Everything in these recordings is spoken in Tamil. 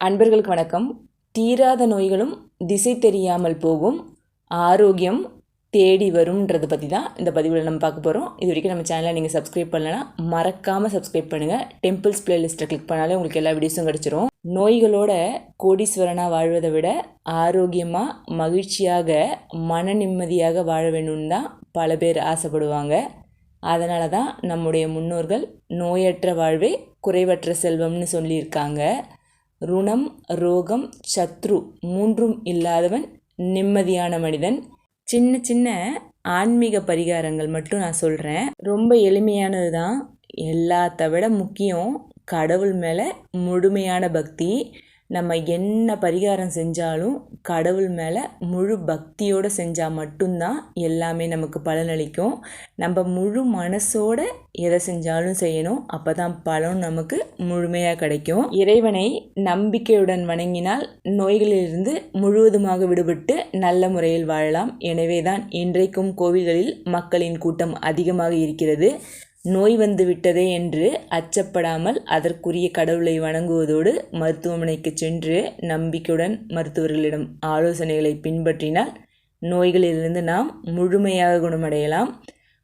அன்பர்களுக்கு வணக்கம். தீராத நோய்களும் திசை தெரியாமல் போகும். ஆரோக்கியம் தேடி வரும்ன்றதை பற்றி தான் இந்த பதிவில் நம்ம பார்க்க போகிறோம் இது வரைக்கும் நம்ம சேனலை நீங்கள் சப்ஸ்கிரைப் பண்ணலன்னா மறக்காமல் சப்ஸ்கிரைப் பண்ணுங்கள் டெம்பிள்ஸ் பிளேலிஸ்ட்டை கிளிக் பண்ணாலே உங்களுக்கு எல்லா வீடியோஸும் கிடச்சிரும். நோய்களோட கோடீஸ்வரனாக வாழ்வதை விட ஆரோக்கியமாக மகிழ்ச்சியாக மன நிம்மதியாக வாழ வேணும்னு தான் பல பேர் ஆசைப்படுவாங்க. அதனால தான் நம்முடைய முன்னோர்கள் நோயற்ற வாழ்வே குறைவற்ற செல்வம்னு சொல்லியிருக்காங்க. ருணம் ரோகம் சத்ரு மூன்றும் இல்லாதவன் நிம்மதியான மனிதன். சின்ன சின்ன ஆன்மீக பரிகாரங்கள் மட்டும் நான் சொல்கிறேன் ரொம்ப எளிமையானது தான். எல்லாத்த விட முக்கியம் கடவுள் மேலே முழுமையான பக்தி. நம்ம என்ன பரிகாரம் செஞ்சாலும் கடவுள் மேலே முழு பக்தியோடு செஞ்சால் மட்டும்தான் எல்லாமே நமக்கு பலனளிக்கும். நம்ம முழு மனசோட எதை செஞ்சாலும் செய்யணும். அப்போ தான் பலன் நமக்கு முழுமையாக கிடைக்கும். இறைவனை நம்பிக்கையுடன் வணங்கினால் நோய்களிலிருந்து முழுவதுமாக விடுபட்டு நல்ல முறையில் வாழலாம். எனவே தான் இன்றைக்கும் கோவில்களில் மக்களின் கூட்டம் அதிகமாக இருக்கிறது. நோய் வந்து விட்டதே என்று அச்சப்படாமல் அதற்குரிய கடவுளை வணங்குவதோடு மருத்துவமனைக்கு சென்று நம்பிக்கையுடன் மருத்துவர்களிடம் ஆலோசனைகளை பின்பற்றினால் நோய்களிலிருந்து நாம் முழுமையாக குணமடையலாம்.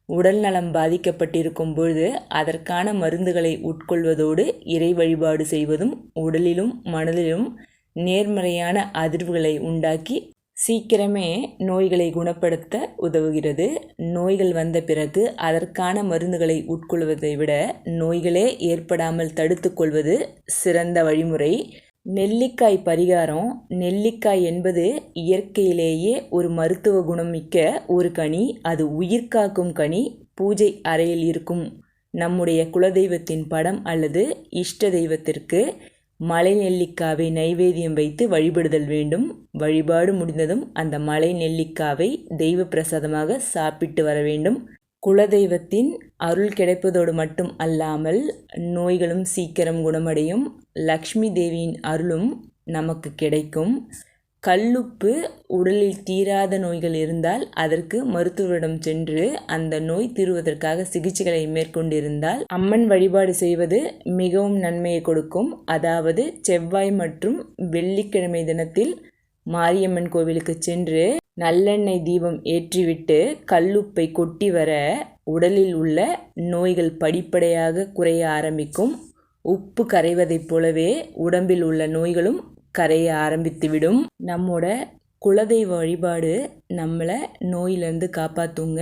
உடல் நலம் பாதிக்கப்பட்டிருக்கும் பொழுது அதற்கான மருந்துகளை உட்கொள்வதோடு இறை வழிபாடு செய்வதும் உடலிலும் மனதிலும் நேர்மறையான அதிர்வுகளை உண்டாக்கி சீக்கிரமே நோய்களை குணப்படுத்த உதவுகிறது. நோய்கள் வந்த பிறகு அதற்கான மருந்துகளை உட்கொள்வதை விட நோய்களே ஏற்படாமல் தடுத்து கொள்வது சிறந்த வழிமுறை. நெல்லிக்காய் பரிகாரம். நெல்லிக்காய் என்பது இயற்கையிலேயே ஒரு மருத்துவ குணம் மிக்க ஒரு கனி. அது உயிர் காக்கும் கனி. பூஜை அறையில் இருக்கும் நம்முடைய குலதெய்வத்தின் படம் அல்லது இஷ்ட தெய்வத்திற்கு மலை நெல்லிக்காவை நைவேத்தியம் வைத்து வழிபடுதல் வேண்டும். வழிபாடு முடிந்ததும் அந்த மலை நெல்லிக்காவை தெய்வ பிரசாதமாக சாப்பிட்டு வர வேண்டும். குலதெய்வத்தின் அருள் கிடைப்பதோடு மட்டும் அல்லாமல் நோய்களும் சீக்கிரம் குணமடையும். லக்ஷ்மி தேவியின் அருளும் நமக்கு கிடைக்கும். கல்லுப்பு உடலில் தீராத நோய்கள் இருந்தால் அதற்கு மருத்துவரிடம் சென்று அந்த நோய் தீர்வதற்காக சிகிச்சைகளை மேற்கொண்டிருந்தால் அம்மன் வழிபாடு செய்வது மிகவும் நன்மையை கொடுக்கும். அதாவது செவ்வாய் மற்றும் வெள்ளிக்கிழமை தினத்தில் மாரியம்மன் கோவிலுக்கு சென்று நல்லெண்ணெய் தீபம் ஏற்றிவிட்டு கல்லுப்பை கொட்டி வர உடலில் உள்ள நோய்கள் படிப்படியாக குறைய ஆரம்பிக்கும். உப்பு கரைவதைப் போலவே உடம்பில் உள்ள நோய்களும் கரைய ஆரம்பித்துவிடும். நம்மோட குலதெய்வ வழிபாடு நம்மளை நோயிலேருந்து காப்பாற்றுங்க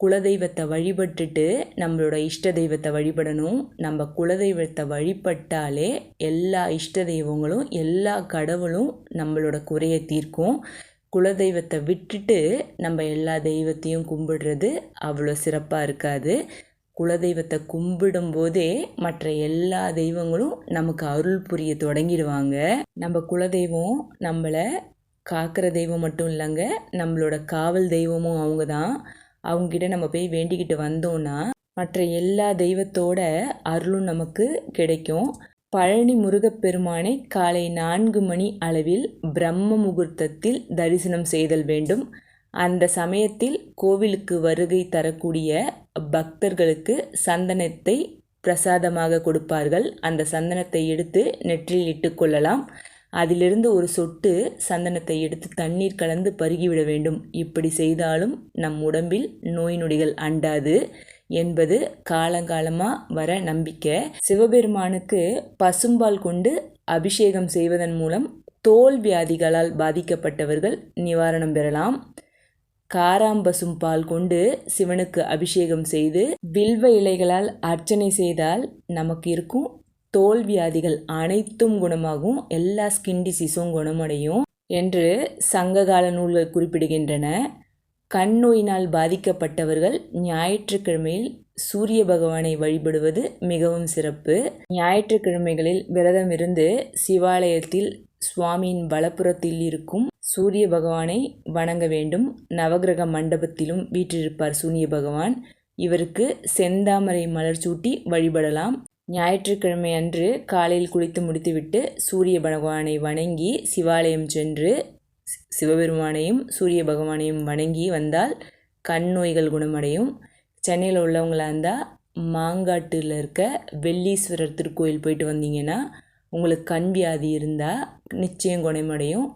குலதெய்வத்தை வழிபட்டுட்டு நம்மளோட இஷ்ட தெய்வத்தை வழிபடணும். நம்ம குலதெய்வத்தை வழிபட்டாலே எல்லா இஷ்ட தெய்வங்களும் எல்லா கடவுளும் நம்மளோட குறையை தீர்க்கும். குலதெய்வத்தை விட்டுட்டு நம்ம எல்லா தெய்வத்தையும் கும்பிடுறது அவ்வளோ சிறப்பாக இருக்காது. குலதெய்வத்தை கும்பிடும்போதே மற்ற எல்லா தெய்வங்களும் நமக்கு அருள் புரிய தொடங்கிடுவாங்க. நம்ம குலதெய்வம் நம்மளை காக்கிற தெய்வம் மட்டும் இல்லைங்க நம்மளோட காவல் தெய்வமும் அவங்க தான். அவங்ககிட்ட நம்ம போய் வேண்டிக்கிட்டு வந்தோம்னா மற்ற எல்லா தெய்வத்தோட அருளும் நமக்கு கிடைக்கும். பழனி முருகப்பெருமானை காலை நான்கு மணி அளவில் பிரம்ம முகூர்த்தத்தில் தரிசனம் செய்தல் வேண்டும். அந்த சமயத்தில் கோவிலுக்கு வருகை தரக்கூடிய பக்தர்களுக்கு சந்தனத்தை பிரசாதமாக கொடுப்பார்கள். அந்த சந்தனத்தை எடுத்து நெற்றியில் இட்டுக்கொள்ளலாம் அதிலிருந்து ஒரு சொட்டு சந்தனத்தை எடுத்து தண்ணீர் கலந்து பருகிவிட வேண்டும். இப்படி செய்தாலும் நம் உடம்பில் நோய் நொடிகள் அண்டாது என்பது காலங்காலமாக வர நம்பிக்கை. சிவபெருமானுக்கு பசும்பால் கொண்டு அபிஷேகம் செய்வதன் மூலம் தோல் வியாதிகளால் பாதிக்கப்பட்டவர்கள் நிவாரணம் பெறலாம். காராம்பசும் பால் கொண்டு சிவனுக்கு அபிஷேகம் செய்து வில்வ இலைகளால் அர்ச்சனை செய்தால் நமக்கு இருக்கும் தோல் வியாதிகள் அனைத்தும் குணமாகும். எல்லா ஸ்கின் டிசீஸும் குணமடையும் என்று சங்ககால நூல்கள் குறிப்பிடுகின்றன. கண் நோயினால் பாதிக்கப்பட்டவர்கள் ஞாயிற்றுக்கிழமையில் சூரிய பகவானை வழிபடுவது மிகவும் சிறப்பு. ஞாயிற்றுக்கிழமைகளில் விரதம் இருந்து சிவாலயத்தில் சுவாமியின் வலப்புறத்தில் இருக்கும் சூரிய பகவானை வணங்க வேண்டும். நவகிரக மண்டபத்திலும் வீற்றிருப்பார் சூரிய பகவான். இவருக்கு செந்தாமரை மலர் சூட்டி வழிபடலாம். ஞாயிற்றுக்கிழமை அன்று காலையில் குளித்து முடித்துவிட்டு சூரிய பகவானை வணங்கி சிவாலயம் சென்று சிவபெருமானையும் சூரிய பகவானையும் வணங்கி வந்தால் கண் நோய்கள் குணமடையும். சென்னையில் உள்ளவங்களாக இருந்தால் மாங்காட்டில் இருக்க வெள்ளீஸ்வரர் திருக்கோயில் போயிட்டு வந்தீங்கன்னா உங்களுக்கு கண் வியாதி இருந்தால் நிச்சயம் குணமடையும்.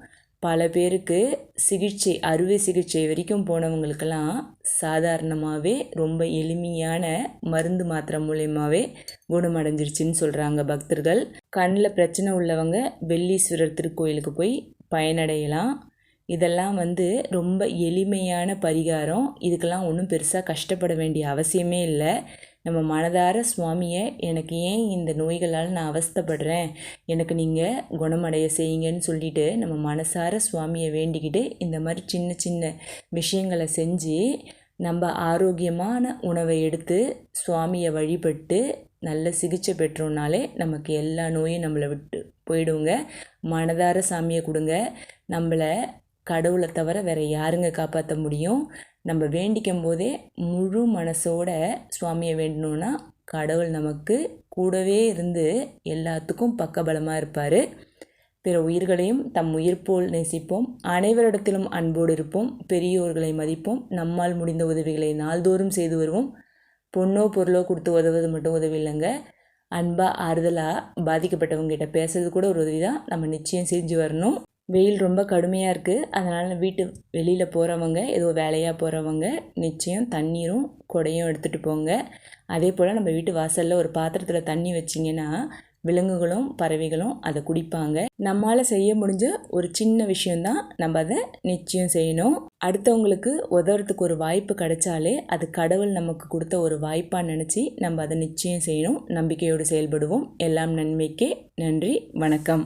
பல பேருக்கு சிகிச்சை அறுவை சிகிச்சை வரைக்கும் போனவங்களுக்கெல்லாம் சாதாரணமாகவே ரொம்ப எளிமையான மருந்து மாத்திரை மூலயமாவே குணமடைஞ்சிருச்சுன்னு சொல்கிறாங்க பக்தர்கள். கண்ணில் பிரச்சனை உள்ளவங்க வெள்ளீஸ்வரர் திருக்கோயிலுக்கு போய் பயனடையலாம். இதெல்லாம் வந்து ரொம்ப எளிமையான பரிகாரம். இதுக்கெல்லாம் ஒன்றும் பெருசாக கஷ்டப்பட வேண்டிய அவசியமே இல்லை. நம்ம மனதார சுவாமியை எனக்கு ஏன் இந்த நோய்களால் நான் அவஸ்தைப்படுறேன்? எனக்கு நீங்கள் குணமடைய செய்யுங்கன்னு சொல்லிட்டு நம்ம மனசார சுவாமியை வேண்டிக்கிட்டு இந்த மாதிரி சின்ன சின்ன விஷயங்களை செஞ்சு நம்ம ஆரோக்கியமான உணவை எடுத்து சுவாமியை வழிபட்டு நல்ல சிகிச்சை பெற்றோம்னாலே நமக்கு எல்லா நோயும் நம்மளை விட்டு போயிடுங்க. மனதார சாமியை கொடுங்க. நம்மளை கடவுளை தவிர வேறு யாருங்க காப்பாற்ற முடியும்? நம்ம வேண்டிக்கும் போதே முழு மனசோட சுவாமியை வேண்டணுன்னா கடவுள் நமக்கு கூடவே இருந்து எல்லாத்துக்கும் பக்கபலமாக இருப்பார். பிற உயிர்களையும் தம் உயிர் போல் நேசிப்போம். அனைவரிடத்திலும் அன்போடு இருப்போம். பெரியோர்களை மதிப்போம். நம்மால் முடிந்த உதவிகளை நாள்தோறும் செய்து வருவோம். பொண்ணோ பொருளோ கொடுத்து உதவுவது மட்டும் உதவி இல்லைங்க அன்பாக ஆறுதலாக பாதிக்கப்பட்டவங்ககிட்ட பேசுறது கூட ஒரு உதவி தான் நம்ம நிச்சயம் செஞ்சு வரணும். வெயில் ரொம்ப கடுமையாக இருக்குது அதனால் வீட்டு வெளியில் போகிறவங்க ஏதோ வேலையாக போகிறவங்க நிச்சயம் தண்ணீரும் குடையும் எடுத்துகிட்டு போங்க. அதே போல் நம்ம வீட்டு வாசலில் ஒரு பாத்திரத்தில் தண்ணி வச்சிங்கன்னா விலங்குகளும் பறவைகளும் அதை குடிப்பாங்க. நம்மளால் செய்ய முடிஞ்ச ஒரு சின்ன விஷயந்தான் நம்ம அதை நிச்சயம் செய்யணும். அடுத்தவங்களுக்கு உதவுறதுக்கு ஒரு வாய்ப்பு கிடைச்சாலே அது கடவுள் நமக்கு கொடுத்த ஒரு வாய்ப்பாக நினச்சி நம்ம அதை நிச்சயம் செய்யணும். நம்பிக்கையோடு செயல்படுவோம். எல்லாம் நன்மைக்கே நன்றி வணக்கம்.